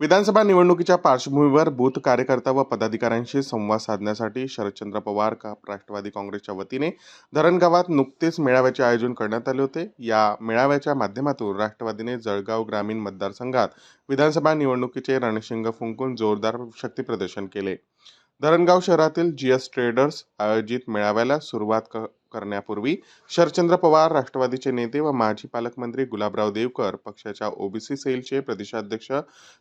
विधानसभा निवडणुकीच्या पार्श्वभूमीवर बूथ कार्यकर्ता व पदाधिकाऱ्यांशी संवाद साधण्यासाठी शरदचंद्र पवार का राष्ट्रवादी काँग्रेसच्या वतीने धरणगावात नुकतेच मेळाव्याचे आयोजन करण्यात आले होते. या मेळाव्याच्या माध्यमातून राष्ट्रवादीने जळगाव ग्रामीण मतदारसंघात विधानसभा निवडणुकीचे रणशिंग फुंकून जोरदार शक्तीप्रदर्शन केले. धरणगाव शहरातील जीएस ट्रेडर्स आयोजित मेळाव्याला सुरुवात क- करण्यापूर्वी शरचंद्र पवार राष्ट्रवादीचे नेते व माजी पालकमंत्री गुलाबराव देवकर पक्षाच्या ओबीसी सेलचे प्रदेशाध्यक्ष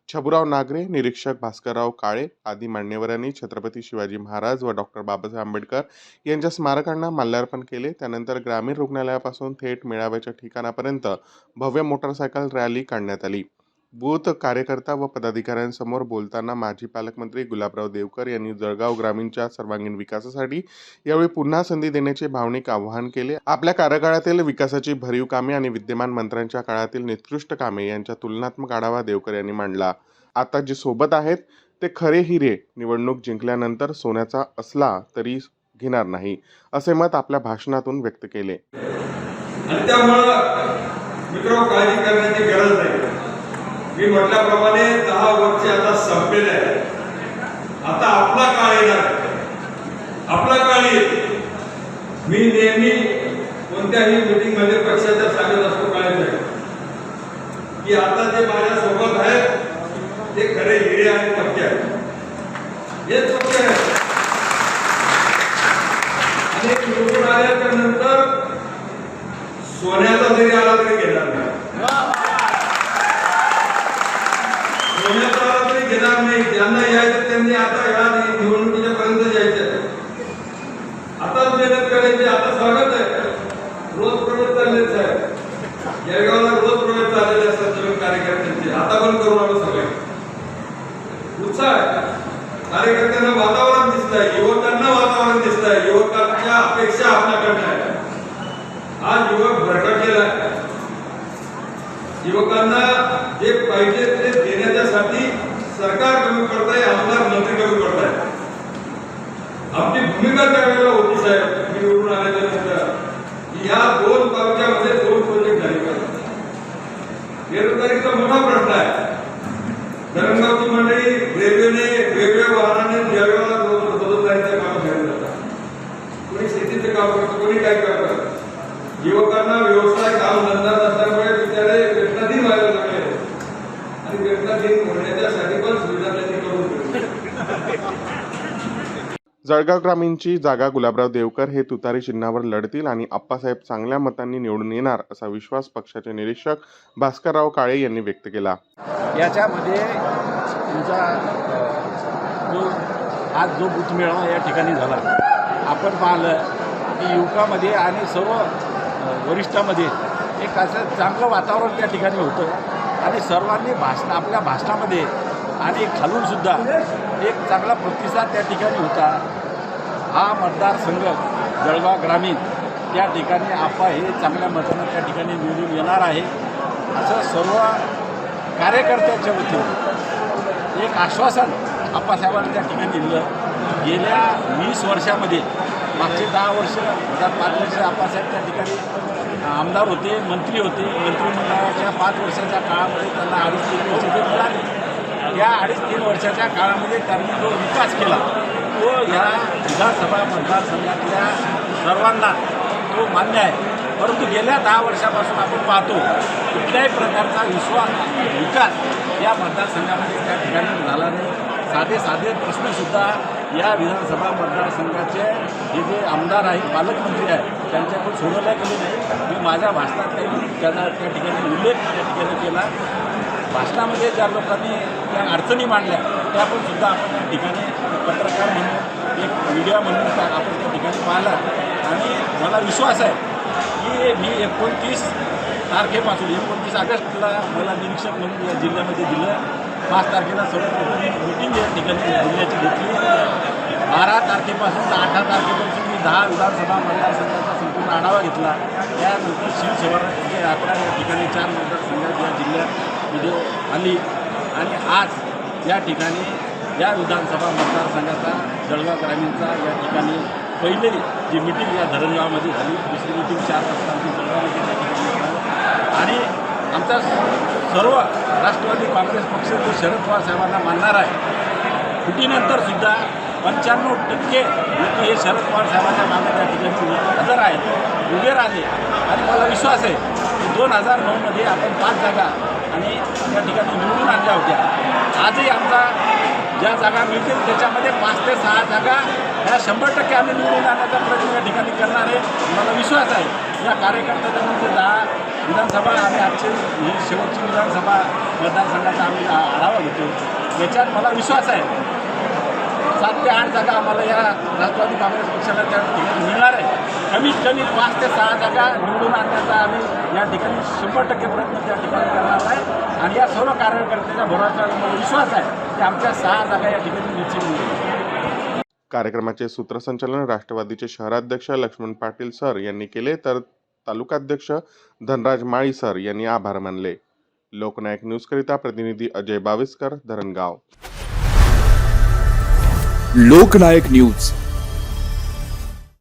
छबुराव नागरे निरीक्षक भास्करराव काळे आदी मान्यवरांनी छत्रपती शिवाजी महाराज व डॉक्टर बाबासाहेब आंबेडकर यांच्या स्मारकांना माल्यार्पण केले. त्यानंतर ग्रामीण रुग्णालयापासून थेट मेळाव्याच्या ठिकाणापर्यंत भव्य मोटरसायकल रॅली काढण्यात आली. बूथ कार्यकर्ता व पदाधिकाऱ्यांसमोर बोलताना माजी पालकमंत्री गुलाबराव देवकर यांनी जळगाव ग्रामीणच्या सर्वांगीण विकासासाठी यावेळी पुन्हा संधी देण्याचे भावनिक आवाहन केले. आपल्या कार्यकाळातील विकासाची भरीव कामे आणि विद्यमान मंत्र्यांच्या काळातील निकृष्ट कामे यांच्या तुलनात्मक आढावा देवकर यांनी मांडला. आता जे सोबत आहेत ते खरे हिरे निवडणूक जिंकल्यानंतर सोन्याचा असला तरी घेणार नाही असे मत आपल्या भाषणातून व्यक्त केले. त्यामुळं मित्र काळजी करण्याची गरज नाही. मी म्हटल्याप्रमाणे दहा वर्षे आता संपलेले आहे. आता आपला काळ येणार आपला काळ येईल. मी नेहमी कोणत्याही मिटिंगमध्ये पक्षाच्या सांगत असतो काळायचं की आता जे माझ्या उत्साह आहे वातावरण दिसतंय युवकांना वातावरण दिसतंय युवकांच्या अपेक्षा आपल्याकडनं आहे आज युवक भरकटलेला आहे युवकांना जे पाहिजे ते सरकार कमी करत आहे आमदार मंत्री कमी करत आहे आपली भूमिका त्यावेळेला होती साहेब मी निवडून आल्याच्या नंतर. दोन तालुक्यामध्ये दोन प्रोजेक्ट झाले. पाहिजे बेरोजगारीचा मोठा प्रश्न आहे रेल्वेने वेगवेगळ्या वाहनाने काम घ्यायला जातात. कोणी शेतीचं काम करतं कोणी काय करतं? युवकांना व्यवसाय काम धंदा नसल्यामुळे बिचारे व्हायला लागले. आणि होण्याच्यासाठी पण सुविधा त्यांनी करून जळगाव ग्रामीणची जागा गुलाबराव देवकर हे तुतारी चिन्हावर लढतील आणि आप्पासाहेब चांगल्या मतांनी निवडून येणार असा विश्वास पक्षाचे निरीक्षक भास्करराव काळे यांनी व्यक्त केला. याच्यामध्ये तुमचा जो आज जो बूथ या ठिकाणी झाला आपण पाहिलं की युवकामध्ये आणि सर्व वरिष्ठामध्ये एक असं चांगलं वातावरण त्या ठिकाणी होतं. आणि सर्वांनी भाषण आपल्या भाषणामध्ये आणि खालूनसुद्धा एक चांगला प्रतिसाद त्या ठिकाणी होता. हा मतदारसंघ जळगाव ग्रामीण त्या ठिकाणी आपा हे चांगल्या मतानं त्या ठिकाणी निवडून येणार आहे. असं सर्व कार्यकर्त्याच्या वतीनं एक आश्वासन आप्पासाहेबांनी त्या ठिकाणी दिलं गेल्या वीस वर्षामध्ये मागचे दहा वर्ष त्यात पाच वर्ष आप्पासाहेब त्या ठिकाणी आमदार होते मंत्री होते. मंत्रिमंडळाच्या पाच वर्षाच्या काळामध्ये त्यांना अडीच तीन वर्ष ते मिळाले. या अडीच तीन वर्षाच्या काळामध्ये त्यांनी जो विकास केला तो ह्या विधानसभा मतदारसंघातल्या सर्वांना तो मान्य आहे. परंतु गेल्या दहा वर्षापासून आपण पाहतो कुठल्याही प्रकारचा विश्वास विकास या मतदारसंघामध्ये त्या ठिकाणी झाला नाही. साधे साधे प्रश्नसुद्धा या विधानसभा मतदारसंघाचे हे जे आमदार आहेत पालकमंत्री आहे त्यांच्याकडून सोडवल्या गेले नाही. मी माझ्या भाषणात काही त्यांना त्या ठिकाणी उल्लेख त्या ठिकाणी केला. भाषणामध्ये ज्या लोकांनी त्या अडचणी मांडल्या त्या पण सुद्धा आपण त्या ठिकाणी पत्रकार म्हणून एक मीडिया म्हणून त्या आपण त्या ठिकाणी पाहिला. आणि मला विश्वास आहे की मी एकोणतीस तारखेपासून एकोणतीस ऑगस्टला मला निरीक्षक म्हणून या जिल्ह्यामध्ये दिलं. पाच तारखेला सर्वप्रथम मिटिंग या ठिकाणी जिल्ह्याची घेतली. बारा तारखेपासून तर अठरा तारखेपासून मी दहा विधानसभा मतदारसंघाचा संपूर्ण आढावा घेतला. त्यानंतर शिवसेवा जे म्हणजे अकरा या ठिकाणी चार मतदारसंघात या जिल्ह्यात व्हिडिओ आली. आणि आज या ठिकाणी या विधानसभा मतदारसंघाचा जळगाव ग्रामीणचा या ठिकाणी पहिले जी मिटिंग या धरणगावमध्ये झाली दुसरी मिटिंग चार वाजता आमची आणि आमचा सर्व राष्ट्रवादी काँग्रेस पक्ष जो शरद पवार साहेबांना मानणार आहे. फुटीनंतर सुद्धा पंच्याण्णव टक्के लोक हे शरद पवार साहेबांच्या मागे ठिकाणी हजर आहेत उभे राहिले. आणि मला विश्वास आहे की दोन हजार नऊमध्ये आपण पाच जागा आणि त्या ठिकाणी निवडून आणल्या होत्या. आजही आमचा ज्या जागा मिळतील त्याच्यामध्ये पाच ते सहा जागा ह्या शंभर टक्के आम्ही निवडून आणण्याचा प्रयत्न या ठिकाणी करणार आहे. मला विश्वास आहे या कार्यकर्त्याचा म्हणजे दहा विधानसभा आणि आजची ही शेवटची विधानसभा मतदारसंघाचा आम्ही आढावा घेतो. याच्यात मला विश्वास आहे. सात ते आठ जागा आम्हाला या राष्ट्रवादी काँग्रेस पक्षाला त्या ठिकाणी मिळणार आहे. कमीत कमी पाच ते सहा जागा निवडून आणण्याचा आम्ही या ठिकाणी शंभर टक्के प्रयत्न त्या ठिकाणी करणार आहे. आणि या सर्व कार्यकर्त्याच्या भरोशावर मला विश्वास आहे. की आमच्या सहा जागा या ठिकाणी निश्चित कार्यक्रमाचे सूत्रसंचालन राष्ट्रवादीचे शहराध्यक्ष लक्ष्मण पाटील सर यांनी केले तर तालुकाध्यक्ष धनराज माळी सर यांनी आभार मानले. लोकनायक न्यूजकरिता प्रतिनिधी अजय बाविस्कर धरणगाव. लोकनायक न्यूज.